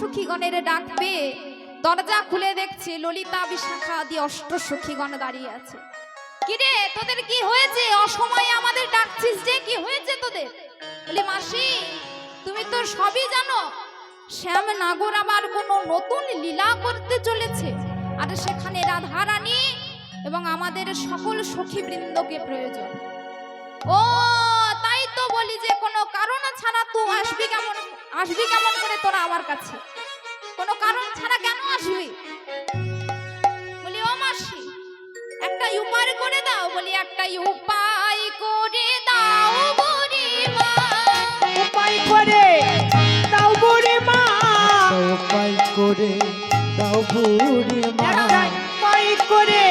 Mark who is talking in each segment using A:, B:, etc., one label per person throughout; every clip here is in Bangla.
A: সখীগণের ডাক পেয়ে দরজা খুলে দেখছে ললিতা বিশাখা আদি অষ্ট সখীগণ দাঁড়িয়ে আছে। কিরে, তোদের কি হয়েছে? অসময়ে আমাদের ডাকছিস যে, কি হয়েছে তোদের? বলি, মাসি, তুমি তো সবই জানো, শ্যাম নাগর আবার কোনো নতুন লীলা করতে চলেছে। আর সেখানে রাধা রানী এবং আমাদের সকল সখী বৃন্দকে প্রয়োজন। ও, তাই তো বলি যে, কোনো কারণ ছাড়া তুই আসবি কেমন? আসবি কেমন করে তোরা আমার কাছে? কোনো কারণ ছাড়া কেন আসবি? বলি ও মাসি একটা উপায় করে দাও। বলি একটা উপায় করে দাও বুড়িমা।
B: উপায় করে দাও বুড়ি মা
C: উপায় করে দাও বুড়ি মা
B: উপায় করে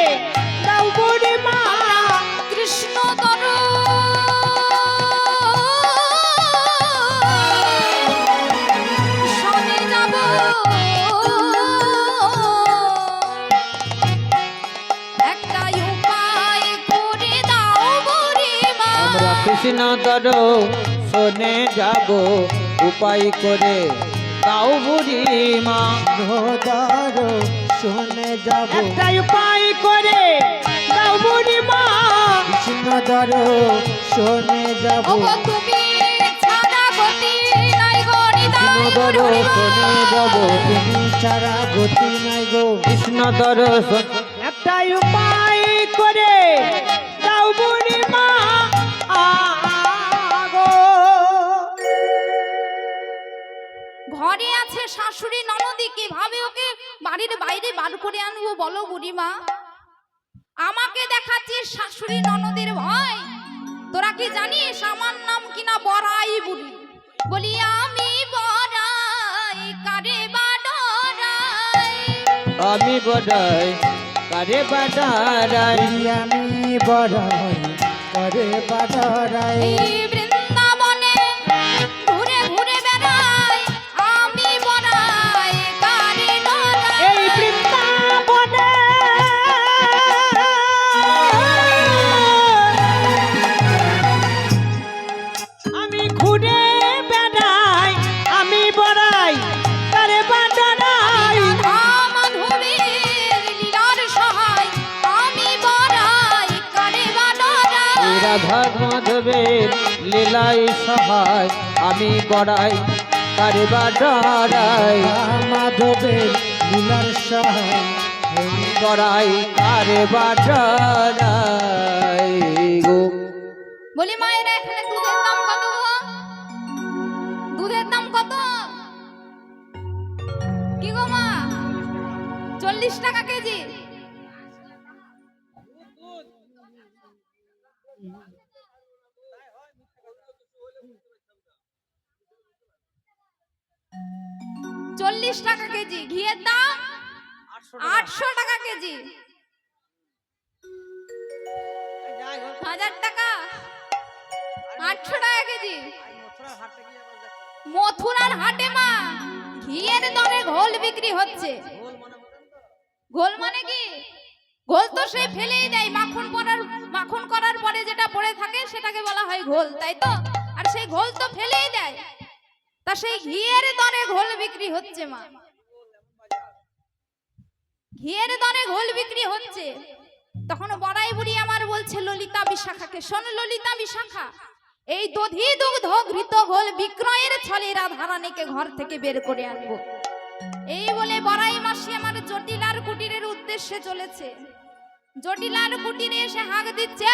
D: আমরা কৃষ্ণ দর শোনে যাব উপায় করে। তাও বুড়ি মা
C: ঘোদার শুনে যাব।
B: একটা উপায় করে দাও বুড়ি মা।
C: কৃষ্ণধর শুনে যাব।
A: তুমি ছাড়া গতি নাই গো নিতাই
C: কৃষ্ণধর
A: বুড়িমা।
C: শুনে যাব। তুমি ছাড়া গতি নাই গো।
D: কৃষ্ণ দর
B: একটা উপায় করে দাও বুড়ি
A: ঘরে আছে শাশুড়ি ননদি কীভাবে ওকে বাড়ির বাইরে বার করে আনব বলো বুড়িমা। আমাকে দেখাচ্ছিস শাশুড়ি ননদের ভয়? তোরা কি জানিস আমার নাম কিনা বড়াই বুড়ি? বলি আমি বড়াই কারে বা ডরাই?
D: আমি বড়াই কারে বাজারাই
C: আমি বড়াই করে বাড়াই
D: রাধা মাধবের লীলাই সহায় আমি বড়াই কারে বাজারাই
C: মাধবের লীলার সহায়
D: বড়াই কারে বাজারাই গো।
A: বলি মায়েরা এখানে দুধের দাম কত গো? দুধের দাম কত? কি গো মা? চল্লিশ টাকা কেজি। চল্লিশ টাকা কেজি ঘিয়ের দাম আটশো টাকা। কেজি। হাজার টাকা। আটশো টাকা কেজি। মথুরার হাটে মা ঘিয়ের দরে ঘোল বিক্রি হচ্ছে। ঘোল মানে কি? ঘোল তো সে ফেলেই দেয়। মাখন করার মাখন করার পরে যেটা পড়ে থাকে, সেটাকে বলা হয় ঘোল, তাই তো? আর সেই ঘোল তো ফেলেই দেয়। তা সেই ঘিয়ের দরে ঘোল বিক্রি হচ্ছে, মা। ঘিয়ের দরে ঘোল বিক্রি হচ্ছে। তখন বড়াই বুড়ি আমার বলছে, ললিতা বিশাখাকে শোন, ললিতা বিশাখা, এই দধি দুগ্ধ ঘৃত ঘোল বিক্রয়ের ছলে রাধারানীকে ঘর থেকে বের করে আনব। এই বলে বড়াই মাসি আমার জটিলার কুটিরের উদ্দেশ্যে চলেছে। জটিলার কুটিরে এসে হাঁক দিচ্ছে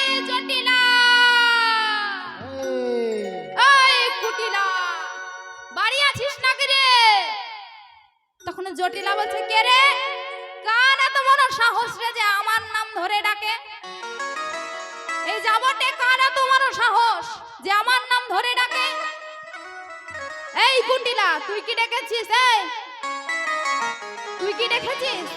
A: "এই জটিলা! কুটিলা! বাড়ি আছিস নাকি রে? তখন জটিলা বলছে কে রে? কার এত বড় সাহস রে যে আমার নাম ধরে ডাকে? এই যাবটে কার এত বড় সাহস যে আমার নাম ধরে ডাকে? এই কুটিলা তুই কি ডেকেছিস এই? তুই কি ডেকেছিস?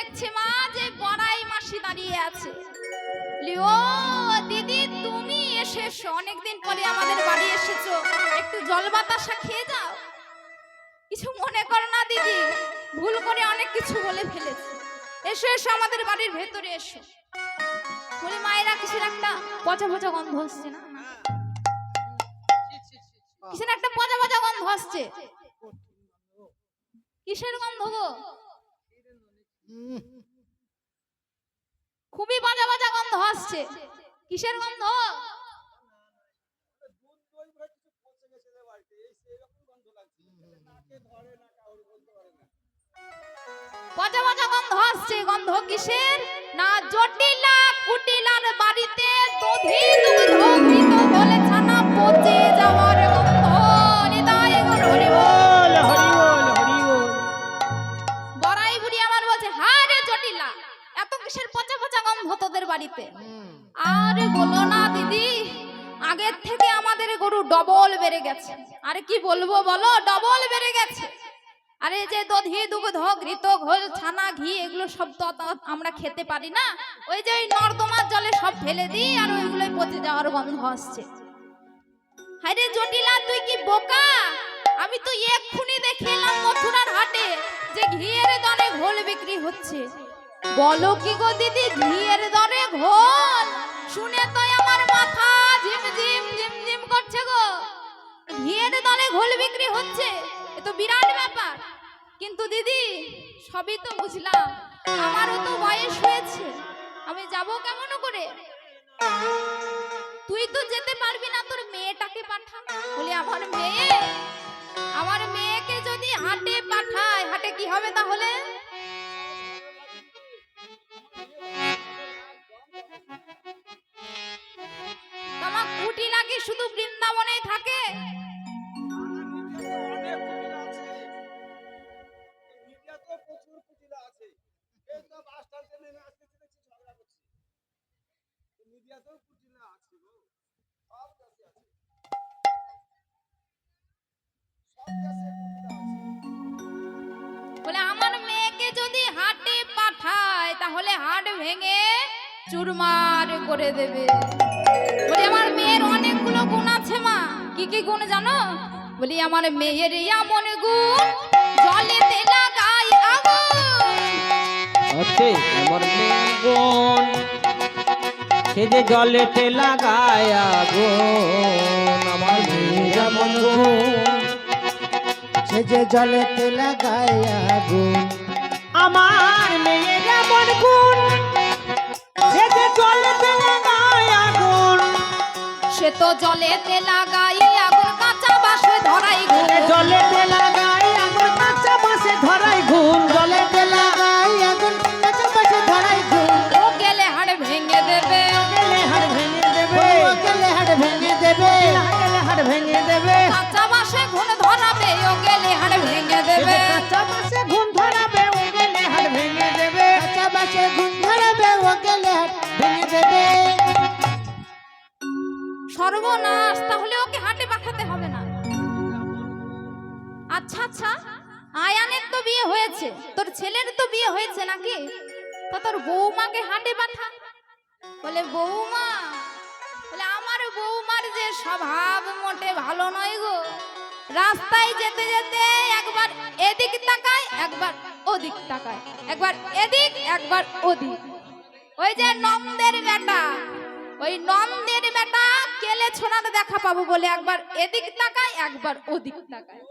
A: দেখছে মা যে বড়াই মাসি দাঁড়িয়ে আছে। ও দিদি, তুমি এসেছ অনেকদিন পরে আমাদের বাড়ি এসেছ। একটু জল বাতাসা খেয়ে যাও। কিছু মনে করো না, দিদি। ভুল করে অনেক কিছু বলে ফেলেছি। এসো এসো, আমাদের বাড়ির ভেতরে এসো। বলে, মায়েরা, কিসের একটা পচা পচা গন্ধ হচ্ছে না। কিসের একটা পচা পচা গন্ধ আসছে কিসের গন্ধ গো? খুবই বাজা বাজা গন্ধ আসছে। কিসের গন্ধ? পচা পচা গন্ধ আসছে। গন্ধ কিসের? না, জটিলা কুটিলার বাড়িতে দধি বলে গেছে। আরে কি বলব বলো? ডবল বেড়ে গেছে। আরে যে দধি, দুগ্ধ, ঘৃত, ঘোল, ছানা, ঘি, এগুলো সব তো আমরা খেতে পারি না। ওই যে ওই নর্দমার জলে সব ফেলে দিই আর ওইগুলোই পচে যাওয়ার গন্ধ আসছে। হাইরে জটিলা, তুই কি বোকা? আমি তো এক্ষুনি দেখে এলাম মথুরার হাটে যে ঘিয়ের দরে ঘোল বিক্রি হচ্ছে। বলো কি গো দিদি, ঘিয়ের দরে ঘোল? শুনে তো আমার মাথা ঝিম ঝিম ঝিম ঝিম করছে গো। ঘিয়ের দরে ঘোল বিক্রি হচ্ছে। এ তো বিরাট ব্যাপার। কিন্তু দিদি, সবই তো বুঝলাম। আমারও তো বয়স হয়েছে। আমি যাব কেমন করে? তুই তো যেতে পারবি না তোর মেয়েটাকে পাঠা বলি, আমার মেয়ে? আমার মেয়েকে যদি হাটে পাঠায়, হাটে কি হবে তাহলে? তোমার কুটি লাগে শুধু বৃন্দাবনেই থাকে? বলে। আমার মেয়েকে যদি হাটে পাঠায় তাহলে হাট ভেঙে চুরমার করে দেবে। বলি আমার মেয়ের অনেকগুলো গুণ আছে মা। কি কি গুণ জানো? বলি আমার মেয়ের এমন গুণ জলেতে লাগাই আগুন।
D: আমার মেয়ের গুণ। সে যে জলেতে লাগায় আগুন আমার মেয়ের
C: বন্ধু সে যে জলেতে লাগায় আগুন
B: আমার মেয়ের এমন গুণ। সে যে জলেতে লাগায় আগুন
A: সে তো জলেতে লাগাই গেলে হাড় ভেঙে দেবে। কাঁচা বাসে
B: গুণ ধরাবে ও গেলে হাড় ভেঙে দেবে।
C: কাঁচা বাসে গুণ ধরাবে ও গেলে হাট ভেঙে দেবে।
A: সর্বনাশ তাহলে ওকে হাটে পাঠাতে হবে না। আচ্ছা আচ্ছা আয়ানের তো বিয়ে হয়েছে। তোর ছেলের তো বিয়ে হয়েছে নাকি? তা তোর বৌমাকে হাটে পাঠা। বলে বৌমা বলে আমার বৌমার যে স্বভাব মোটে ভালো নয় গো। রাস্তায় যেতে যেতে একবার এদিক তাকায়, একবার ওদিক তাকায়। একবার এদিক, একবার ওদিক। ওই যে নন্দের বেটা, ওই নন্দের বেটা কেলে ছোনাতে দেখা পাবো বলে একবার এদিক তাকায়, একবার ওদিক তাকায়।